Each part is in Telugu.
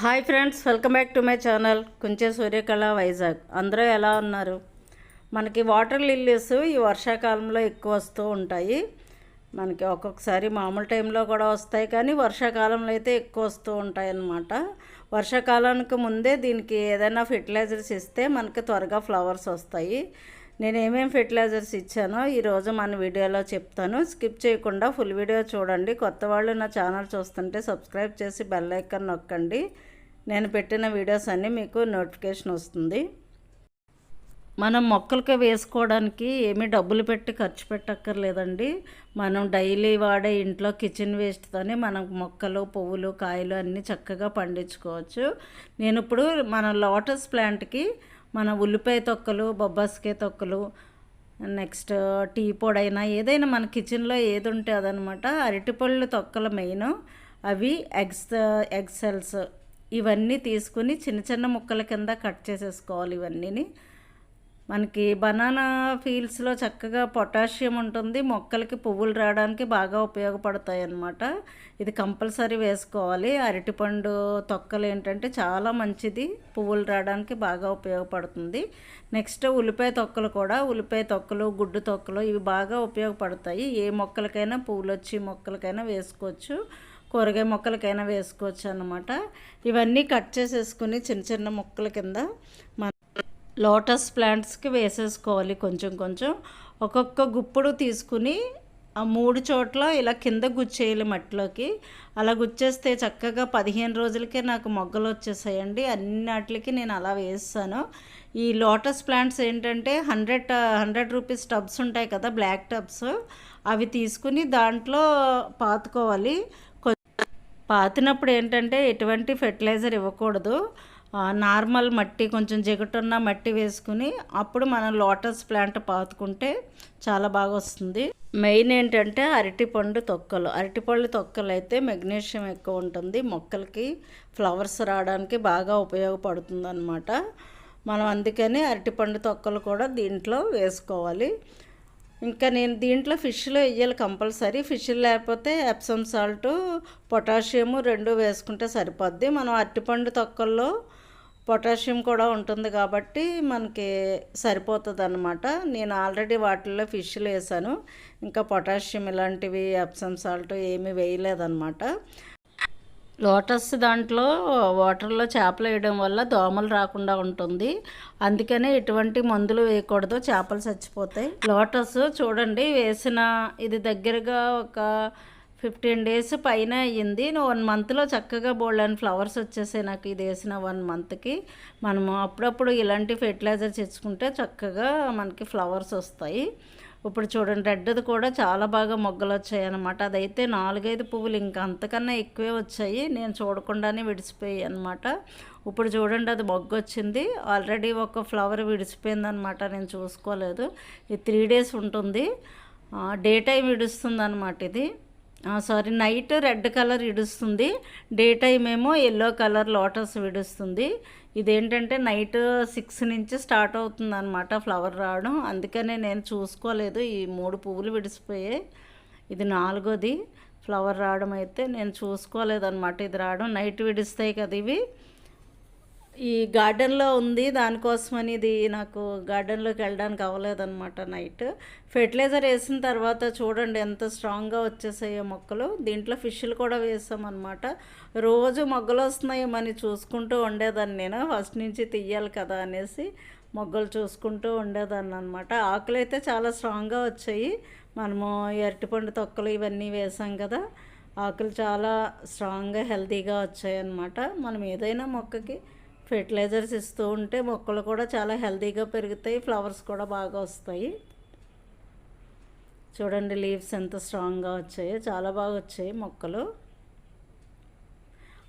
Hi friends welcome back to my channel Kunche Suryakala Vizag. అందరూ ఎలా ఉన్నారు? మనకి వాటర్ లిల్లీస్ ఈ వర్షాకాలంలో ఎక్కువ వస్తూ ఉంటాయి. మనకి ఒక్కొక్కసారి మామూలు టైంలో కూడా వస్తాయి కానీ వర్షాకాలంలో అయితే ఎక్కువ వస్తూ ఉంటాయి అన్నమాట. వర్షాకాలానికి ముందే దీనికి ఏదైనా ఫెర్టిలైజర్స్ ఇస్తే మనకి త్వరగా ఫ్లవర్స్ వస్తాయి. నేను ఏమేమి ఫెర్టిలైజర్స్ ఇచ్చానో ఈరోజు మన వీడియోలో చెప్తాను. స్కిప్ చేయకుండా ఫుల్ వీడియో చూడండి. కొత్త వాళ్ళు నా ఛానల్ చూస్తుంటే సబ్స్క్రైబ్ చేసి బెల్ ఐకాన్ నొక్కండి. నేను పెట్టిన వీడియోస్ అన్నీ మీకు నోటిఫికేషన్ వస్తుంది. మనం మొక్కలకి వేసుకోవడానికి ఏమీ డబ్బులు పెట్టి ఖర్చు పెట్టక్కర్లేదండి. మనం డైలీ వాడే ఇంట్లో కిచెన్ వేస్ట్తోనే మనం మొక్కలు పువ్వులు కాయలు అన్నీ చక్కగా పండించుకోవచ్చు. నేను ఇప్పుడు మన లోటస్ ప్లాంట్కి మన ఉల్లిపాయ తొక్కలు బొబ్బాసికాయ తొక్కలు నెక్స్ట్ టీ పొడైనా ఏదైనా మన కిచెన్లో ఏది ఉంటే అదనమాట. అరటిపళ్ళు తొక్కలు మెయిన్. అవి ఎగ్స్ ఎగ్ సెల్స్ ఇవన్నీ తీసుకుని చిన్న చిన్న ముక్కల కింద కట్ చేసేసుకోవాలి ఇవన్నీని. మనకి బనానా ఫీల్డ్స్లో చక్కగా పొటాషియం ఉంటుంది. మొక్కలకి పువ్వులు రావడానికి బాగా ఉపయోగపడతాయి అన్నమాట ఇది కంపల్సరీ వేసుకోవాలి. అరటిపండు తొక్కలు ఏంటంటే చాలా మంచిది. పువ్వులు రావడానికి బాగా ఉపయోగపడుతుంది. నెక్స్ట్ ఉల్లిపాయ తొక్కలు కూడా. ఉల్లిపాయ తొక్కలు గుడ్డు తొక్కలు ఇవి బాగా ఉపయోగపడతాయి. ఏ మొక్కలకైనా పువ్వులు వచ్చి మొక్కలకైనా వేసుకోవచ్చు. కూరగాయ మొక్కలకైనా వేసుకోవచ్చు అనమాట ఇవన్నీ కట్ చేసేసుకుని చిన్న చిన్న మొక్కల కింద మన లోటస్ ప్లాంట్స్కి వేసేసుకోవాలి కొంచెం కొంచెం. ఒక్కొక్క గుప్పుడు తీసుకుని ఆ మూడు చోట్ల ఇలా కింద గుచ్చేయాలి మట్టిలోకి. అలా గుచ్చేస్తే చక్కగా పదిహేను రోజులకే నాకు మొగ్గలు వచ్చేసాయండి. అన్నిటికి నేను అలా వేస్తాను. ఈ లోటస్ ప్లాంట్స్ ఏంటంటే హండ్రెడ్ హండ్రెడ్ రూపీస్ టబ్స్ ఉంటాయి కదా బ్లాక్ టబ్స్. అవి తీసుకుని దాంట్లో పాతుకోవాలి. పాతినప్పుడు ఏంటంటే ఎటువంటి ఫెర్టిలైజర్ ఇవ్వకూడదు. నార్మల్ మట్టి కొంచెం జిగటున్న మట్టి వేసుకుని అప్పుడు మనం లోటస్ ప్లాంట్ పాతుకుంటే చాలా బాగా వస్తుంది. మెయిన్ ఏంటంటే అరటిపండు తొక్కలు. అరటిపళ్ళు తొక్కలు అయితే మెగ్నీషియం ఎక్కువ ఉంటుంది. మొక్కలకి ఫ్లవర్స్ రావడానికి బాగా ఉపయోగపడుతుంది అనమాట మనం అందుకని అరటిపండు తొక్కలు కూడా దీంట్లో వేసుకోవాలి. ఇంకా నేను దీంట్లో ఫిష్లో వేయాలి కంపల్సరీ. ఫిష్ లేకపోతే ఎప్సమ్ సాల్ట్ పొటాషియము రెండు వేసుకుంటే సరిపోద్ది. మనం అరటిపండు తొక్కల్లో పొటాషియం కూడా ఉంటుంది కాబట్టి మనకి సరిపోతుంది అనమాట నేను ఆల్రెడీ వాటిల్లో ఫిష్లు వేసాను. ఇంకా పొటాషియం ఇలాంటివి ఎప్సమ్ సాల్ట్ ఏమీ వేయలేదన్నమాట. లోటస్ దాంట్లో వాటర్లో చేపలు వేయడం వల్ల దోమలు రాకుండా ఉంటుంది. అందుకనే ఎటువంటి మందులు వేయకూడదు చేపలు చచ్చిపోతాయి. లోటస్ చూడండి వేసిన ఇది దగ్గరగా ఒక ఫిఫ్టీన్ డేస్ పైన అయ్యింది. వన్ మంత్లో చక్కగా బోల్డ్ అండ్ ఫ్లవర్స్ వచ్చేసాయి నాకు ఇది వేసిన వన్ మంత్కి. మనము అప్పుడప్పుడు ఇలాంటి ఫెర్టిలైజర్స్ తెచ్చుకుంటే చక్కగా మనకి ఫ్లవర్స్ వస్తాయి. ఇప్పుడు చూడండి రెడ్ది కూడా చాలా బాగా మొగ్గలు వచ్చాయి అనమాట అదైతే నాలుగైదు పువ్వులు ఇంకా అంతకన్నా ఎక్కువే వచ్చాయి. నేను చూడకుండానే విడిచిపోయాయి అనమాట ఇప్పుడు చూడండి అది మొగ్గు వచ్చింది ఆల్రెడీ ఒక ఫ్లవర్ విడిచిపోయిందనమాట నేను చూసుకోలేదు. ఇది త్రీ డేస్ ఉంటుంది. డే టైం విడుస్తుంది అనమాట ఇది సారీ నైట్ రెడ్ కలర్ విడుస్తుంది డే టైం ఏమో ఎల్లో కలర్ లోటస్ విడుస్తుంది. ఇదేంటంటే నైట్ సిక్స్ నుంచి స్టార్ట్ అవుతుంది అనమాట ఫ్లవర్ రావడం. అందుకనే నేను చూసుకోలేదు. ఈ మూడు పువ్వులు విడిసిపోయాయి. ఇది నాలుగోది. ఫ్లవర్ రావడం అయితే నేను చూసుకోలేదన్నమాట. ఇది రావడం నైట్ విడిస్తాయి కదా ఇవి. ఈ గార్డెన్లో ఉంది దానికోసమని ఇది నాకు గార్డెన్లోకి వెళ్ళడానికి అవ్వలేదన్నమాట నైట్. ఫెర్టిలైజర్ వేసిన తర్వాత చూడండి ఎంత స్ట్రాంగ్గా వచ్చేసాయో మొక్కలు. దీంట్లో ఫిష్లు కూడా వేసామన్నమాట. రోజు మొగ్గలు వస్తున్నాయేమని చూసుకుంటూ ఉండేదాన్ని నేను. ఫస్ట్ నుంచి తీయాలి కదా అనేసి మొగ్గలు చూసుకుంటూ ఉండేదాన్ని అనమాట ఆకులు అయితే చాలా స్ట్రాంగ్గా వచ్చాయి. మనము అరటిపండు తొక్కలు ఇవన్నీ వేసాం కదా. ఆకులు చాలా స్ట్రాంగ్గా హెల్తీగా వచ్చాయన్నమాట. మనం ఏదైనా మొక్కకి ఫెర్టిలైజర్స్ ఇస్తూ ఉంటే మొక్కలు కూడా చాలా హెల్తీగా పెరుగుతాయి ఫ్లవర్స్ కూడా బాగా వస్తాయి. చూడండి లీవ్స్ ఎంత స్ట్రాంగ్గా వచ్చాయో చాలా బాగా వచ్చాయి మొక్కలు.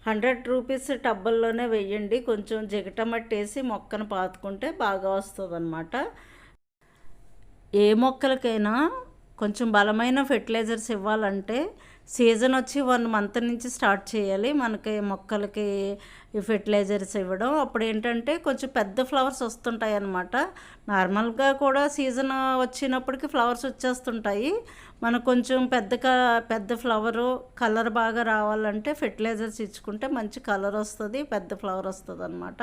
హండ్రెడ్ రూపీస్ టబ్బల్లోనే వెయ్యండి కొంచెం జిగటమట్టేసి మొక్కను పాతుకుంటే బాగా వస్తుంది అనమాట ఏ మొక్కలకైనా కొంచెం బలమైన ఫెర్టిలైజర్స్ ఇవ్వాలంటే సీజన్ వచ్చి వన్ మంత్ నుంచి స్టార్ట్ చేయాలి. మనకి మొక్కలకి ఈ ఫెర్టిలైజర్స్ ఇవ్వడం. అప్పుడు ఏంటంటే కొంచెం పెద్ద ఫ్లవర్స్ వస్తుంటాయి అన్నమాట. నార్మల్గా కూడా సీజన్ వచ్చినప్పటికి ఫ్లవర్స్ వచ్చేస్తుంటాయి. మనకు కొంచెం పెద్ద పెద్ద ఫ్లవరు కలర్ బాగా రావాలంటే ఫెర్టిలైజర్స్ ఇచ్చుకుంటే మంచి కలర్ వస్తుంది పెద్ద ఫ్లవర్ వస్తుంది అనమాట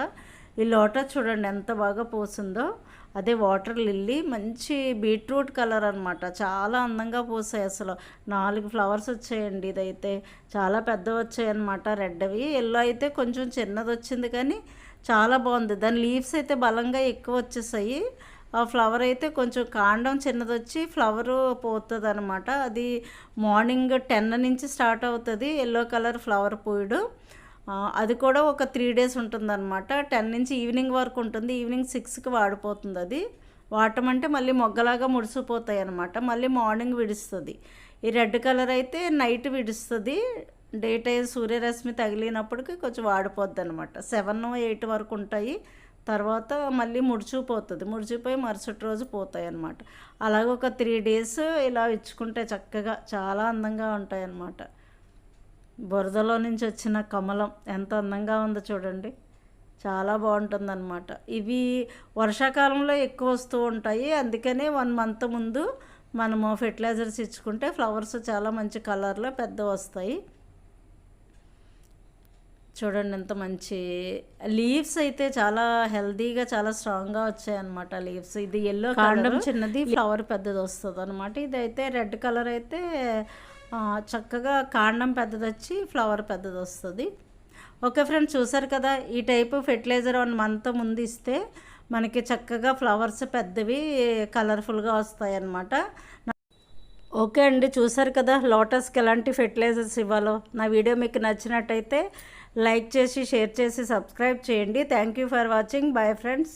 ఈ లోటస్ చూడండి ఎంత బాగా పూసిందో. అదే వాటర్ లిల్లీ మంచి బీట్రూట్ కలర్ అనమాట చాలా అందంగా పూసాయి అసలు. నాలుగు ఫ్లవర్స్ వచ్చాయండి ఇదైతే. చాలా పెద్ద వచ్చాయి అనమాట రెడ్వి. ఎల్లో అయితే కొంచెం చిన్నది వచ్చింది కానీ చాలా బాగుంది. దాని లీవ్స్ అయితే బలంగా ఎక్కువ వచ్చేసాయి. ఆ ఫ్లవర్ అయితే కొంచెం కాండం చిన్నది వచ్చి ఫ్లవర్ పోతుంది అనమాట అది మార్నింగ్ టెన్ నుంచి స్టార్ట్ అవుతుంది. ఎల్లో కలర్ ఫ్లవర్ పూయడు. అది కూడా ఒక త్రీ డేస్ ఉంటుందన్నమాట. టెన్ నుంచి ఈవినింగ్ వరకు ఉంటుంది. ఈవినింగ్ సిక్స్కి వాడిపోతుంది అది. వాడటం అంటే మళ్ళీ మొగ్గలాగా ముడిసిపోతాయి అనమాట మళ్ళీ మార్నింగ్ విడుస్తుంది. ఈ రెడ్ కలర్ అయితే నైట్ విడుస్తుంది. డే టైం సూర్యరశ్మి తగిలినప్పటికి కొంచెం వాడిపోద్ది అనమాట సెవెన్ ఎయిట్ వరకు ఉంటాయి. తర్వాత మళ్ళీ ముడిచిపోతుంది ముడిచిపోయి మరుసటి రోజు పోతాయి అనమాట అలాగే ఒక త్రీ డేస్ ఇలా ఇచ్చుకుంటే చక్కగా చాలా అందంగా ఉంటాయి అన్నమాట బురదలో నుంచి వచ్చిన కమలం ఎంత అందంగా ఉందో చూడండి. చాలా బాగుంటుందన్నమాట. ఇవి వర్షాకాలంలో ఎక్కువ వస్తూ ఉంటాయి. అందుకనే వన్ మంత్ ముందు మనము ఫెర్టిలైజర్స్ ఇచ్చుకుంటే ఫ్లవర్స్ చాలా మంచి కలర్లో పెద్ద వస్తాయి. చూడండి ఎంత మంచి లీవ్స్ అయితే చాలా హెల్దీగా చాలా స్ట్రాంగ్గా వచ్చాయి అనమాట లీవ్స్. ఇది ఎల్లో కాండం చిన్నది ఫ్లవర్ పెద్దది వస్తుంది అనమాట ఇది అయితే రెడ్ కలర్ అయితే చక్కగా కాండం పెద్దది వచ్చి ఫ్లవర్ పెద్దది వస్తుంది ఓకే ఫ్రెండ్స్ చూసారు కదా ఈ టైపు ఫెర్టిలైజర్ వన్ మంత్ ముందు ఇస్తే మనకి చక్కగా ఫ్లవర్స్ పెద్దవి కలర్ఫుల్గా వస్తాయి అన్నమాట ఓకే అండి చూసారు కదా లోటస్కి ఎలాంటి ఫెర్టిలైజర్స్ ఇవ్వాలో. నా వీడియో మీకు నచ్చినట్టయితే లైక్ చేసి షేర్ చేసి సబ్స్క్రైబ్ చేయండి. Thank you for watching. Bye friends.